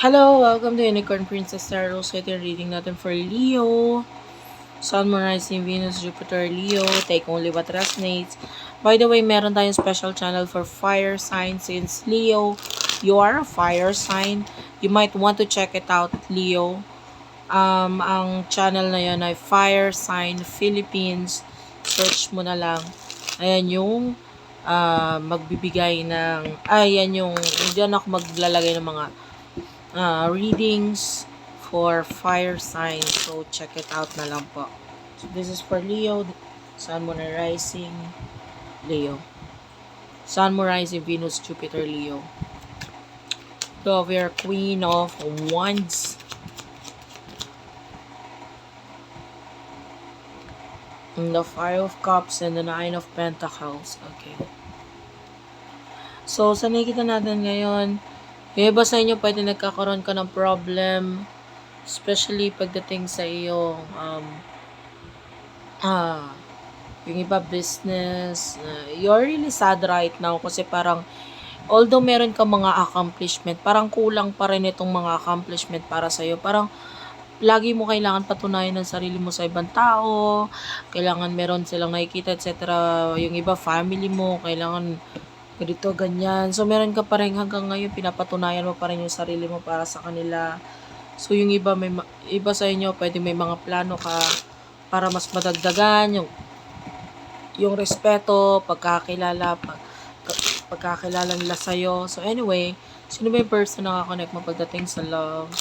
Hello, welcome to Unicorn Princess Tarot. So ito yung reading natin for Leo. Sun, Moon, Rising, Venus, Jupiter, Leo. Take only what resonates. By the way, meron tayong special channel for fire signs. Since Leo, you are a fire sign. You might want to check it out, Leo. Um, ang channel na yun ay Fire Sign Philippines. Search mo na lang. Ayan yung ah, magbibigay ng, ayan yung, diyan ako maglalagay ng mga uh, readings for fire signs. So, check it out na lang po. So, this is for Leo. Sun, Moon, and Rising. Leo. Sun, Moon, Rising, Venus, Jupiter, Leo. So, we are Queen of Wands. And the Five of Cups and the Nine of Pentacles. Okay. So, sa nakikita natin ngayon, yung iba sa inyo pwede nagkakaroon ka ng problem, especially pagdating sa iyong um, ah, yung iba business. uh, you're really sad right now kasi parang although meron ka mga accomplishment, parang kulang pa rin itong mga accomplishment para sa'yo. Parang lagi mo kailangan patunayan ng sarili mo sa ibang tao, kailangan meron silang nakikita, etc. Yung iba, family mo, kailangan ganito, ganyan. So, meron ka pa rin hanggang ngayon, pinapatunayan mo pa rin yung sarili mo para sa kanila. So, yung iba, may, ma- iba sa inyo, pwede may mga plano ka para mas madagdagan, yung, yung respeto, pagkakilala, pag, ka- pagkakilala nila sa'yo. So, anyway, sino ba yung person na nakakonect mo pagdating sa love?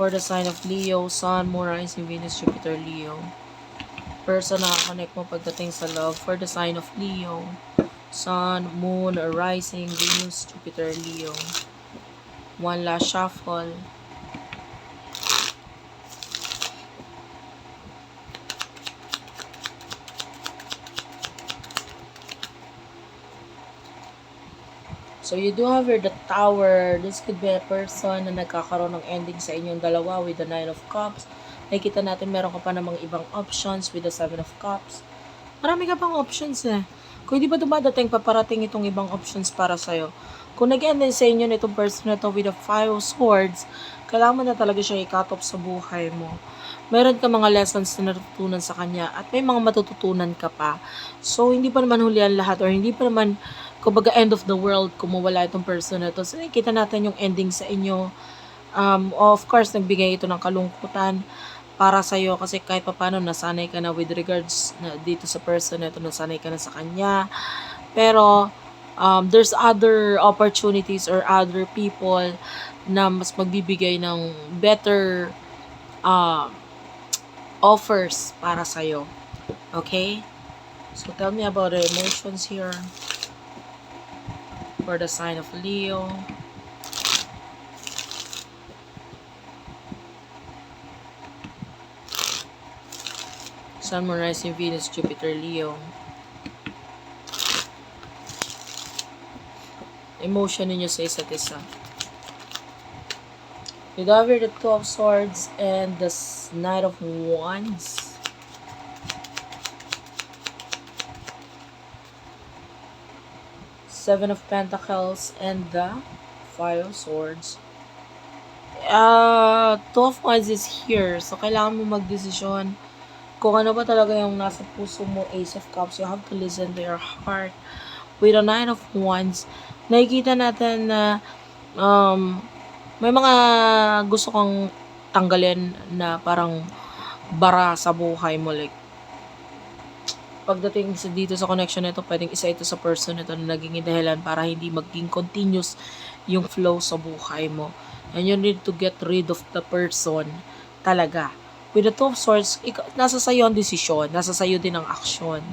For the sign of Leo, Sun, Moon, Rising, Venus, Jupiter, Leo. Person na nakakonect mo pagdating sa love. For the sign of Leo, Sun, Moon, Rising, Venus, Jupiter, Leo. One last shuffle. So, you do have here the tower. This could be a person na nagkakaroon ng ending sa inyong dalawa with the Nine of Cups. Nakikita natin meron ka pa namang ibang options with the Seven of Cups. Marami ka pang options eh. Kung hindi ba dumadating, paparating itong ibang options para sa'yo. Kung nag-end sa inyo nitong person na to with the Five of Swords, kailangan na talaga siya i-cut off sa buhay mo. Meron ka mga lessons na natutunan sa kanya at may mga matututunan ka pa. So, hindi pa naman huli ang lahat or hindi pa naman, kumbaga, end of the world kung mawala itong person na to. So, nakikita natin yung ending sa inyo. Um, of course, nagbigay ito ng kalungkutan para sa iyo kasi kahit papaano nasanay ka na with regards na dito sa person na ito, nasanay ka na sa kanya. Pero um, there's other opportunities or other people na mas magbibigay ng better uh, offers para sa iyo. Okay? So tell me about the emotions here for the sign of Leo. Sun, Moon, Rising, Venus, Jupiter, Leo. Emotion ninyo sa isa't isa. You have the Two of Swords and the Knight of Wands. Seven of Pentacles and the Five of Swords. Uh, Two of Wands is here. So, kailangan mo magdesisyon kung ano ba talaga yung nasa puso mo, Ace of Cups, you have to listen to your heart. With the Nine of Wands, nakikita natin na um, may mga gusto kong tanggalin na parang bara sa buhay mo. Like, pagdating sa dito sa connection nito, pwedeng isa ito sa person nito na naging dahilan para hindi maging continuous yung flow sa buhay mo. And you need to get rid of the person talaga with the Two of Swords, ikaw, nasa sayo ang desisyon, nasa sayo din ang aksyon.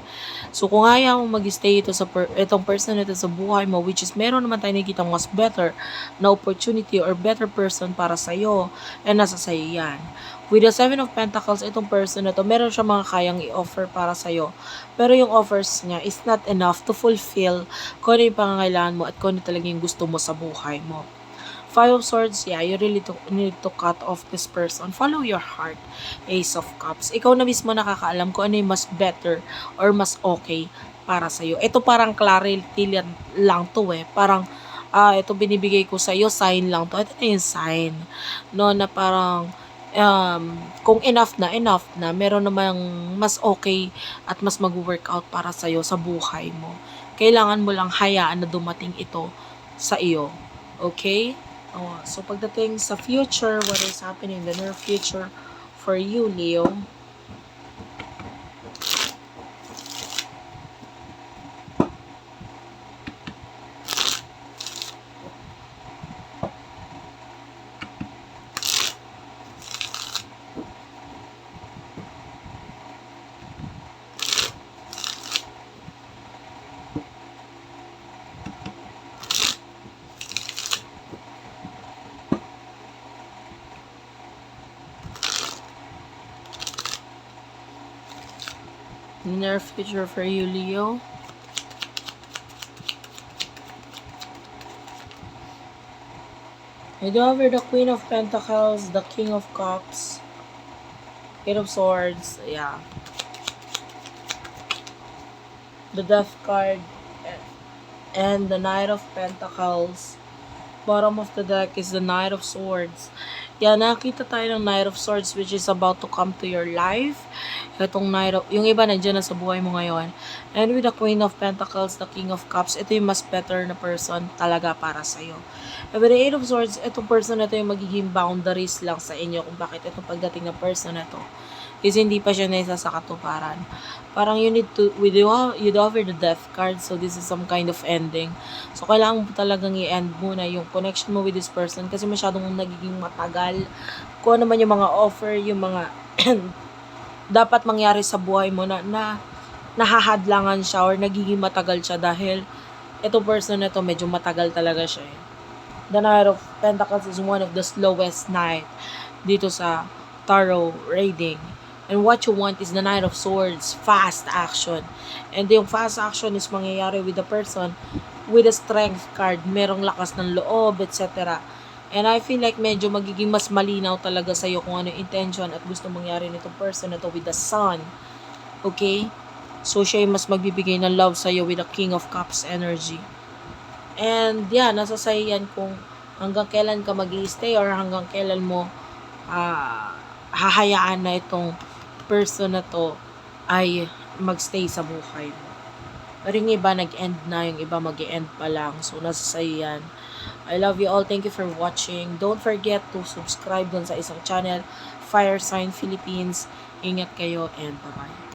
So, kung ayaw mo mag-stay ito sa per, itong person ito sa buhay mo, which is meron naman tayo nakikita mas better na opportunity or better person para sa'yo, and nasa sayo yan. With the Seven of Pentacles, itong person na to, meron siya mga kayang i-offer para sa'yo. Pero yung offers niya is not enough to fulfill kung ano yung pangangailangan mo at kung ano talaga yung gusto mo sa buhay mo. Five of Swords, yeah, you really to, need to cut off this person. Follow your heart. Ace of Cups. Ikaw na mismo nakakaalam kung ano yung mas better or mas okay para sa'yo. Ito parang clarity lang to eh. Parang ah, ito binibigay ko sa iyo, sign lang to. Ito na yung sign. No, na parang, um, kung enough na, enough na, meron namang mas okay at mas mag-workout para sa iyo sa buhay mo. Kailangan mo lang hayaan na dumating ito sa iyo. Okay? Oh, so pagdating sa future, what is happening in the near future for you, Leo? Near future for you, Leo? I do have here the Queen of Pentacles, the King of Cups, Eight of Swords, yeah. The Death card, eh, and the Knight of Pentacles. Bottom of the deck is the Knight of Swords. Yan, nakita tayo ng Knight of Swords which is about to come to your life. Itong Knight of, yung iba nandiyan na sa buhay mo ngayon. And with the Queen of Pentacles, the King of Cups, ito yung mas better na person talaga para sa'yo. And with the Eight of Swords, itong person na ito yung magiging boundaries lang sa inyo kung bakit itong pagdating ng person na to. Kasi hindi pa siya naisa sa katuparan. Parang you need to, we you do have the death card, so this is some kind of ending. So, kailangan mo talagang i-end muna yung connection mo with this person kasi masyadong nagiging matagal. Kung ano man yung mga offer, yung mga dapat mangyari sa buhay mo na, na nahahadlangan siya or nagiging matagal siya dahil itong person na to medyo matagal talaga siya eh. The Knight of Pentacles is one of the slowest knight dito sa tarot reading. And what you want is the Knight of Swords, fast action. And yung fast action is mangyayari with the person with a strength card, merong lakas ng loob, etc. And I feel like medyo magiging mas malinaw talaga sa iyo kung ano yung intention at gusto mangyari nitong person na to with the sun. Okay? So siya yung mas magbibigay ng love sa iyo with the King of Cups energy. And yeah, nasa sa'yo yan kung hanggang kailan ka mag stay or hanggang kailan mo ah hahayaan na itong person na to ay magstay sa buhay mo. Pero yung iba nag-end na, yung iba mag end pa lang. So, nasa sa'yo yan. I love you all. Thank you for watching. Don't forget to subscribe dun sa isang channel, Fire Sign Philippines. Ingat kayo and bye-bye.